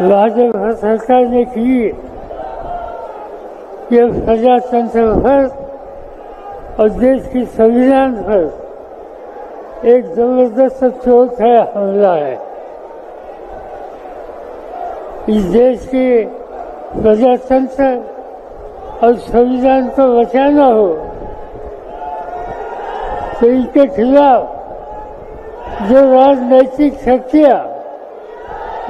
واجب حسن نے کی۔ کہ سزا تنتر فرض اور دیش کی سنویدھان پر ایک زبردست چوٹ ہے، حملہ ہے۔ اس دیش کے پرجاتنتر اور سنویدھان کو بچانا ہو، تو اس کے خلاف جو راجنیتک شکتیاں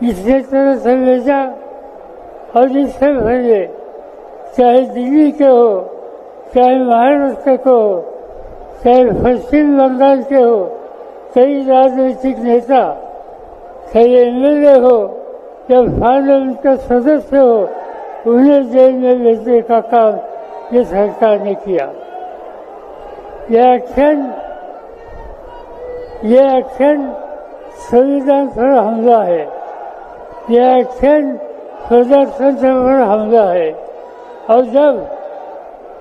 اسی طرح سے لیجا اور اس سے بھریے چاہے دلی کے ہو چاہے مہاراشٹر کے ہو چاہے پشچم بنگال کے ہو کئی راجنیتک نیتا چاہے ایم ایل اے ہو یا پارلیمنٹ کا سدسیہ ہو انہیں جیل میں بھیجنے کا کام یہ سرکار نے کیا یہ ایکشن یہ ایکشن سنویدھان پر حملہ ہے یہ ایکشن سردار چندر حملہ ہے۔ اور جب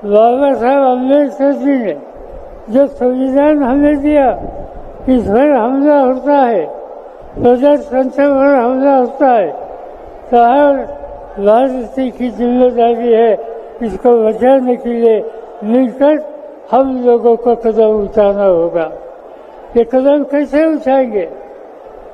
بابا صاحب امبیڈکر جی نے جو سنویدھان ہمیں دیا، اس پر حملہ ہوتا ہے۔ سردار چندر پر حملہ ہوتا ہے۔ تو ہر راجنیتی کی ذمہ داری ہے، اس کو بچانے کے لیے مل کر ہم لوگوں کو قدم اٹھانا ہوگا۔ یہ قدم کیسے اٹھائیں گے؟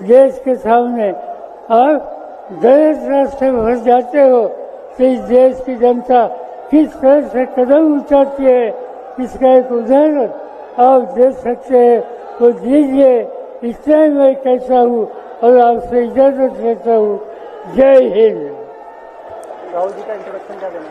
دیش کے سامنے آپ غلط راستے پھنس جاتے ہو تو اس دیش کی جنتا کس طرح سے قدم اٹھاتی ہے؟ اس کا ایک ادھر آپ دیکھ سکتے ہیں۔ وہ دیجیے اس ہی میں کہتا ہوں اور آپ سے اجازت لیتا ہوں۔ جے ہند۔ راہل جی کا انٹروڈکشن کیا دینا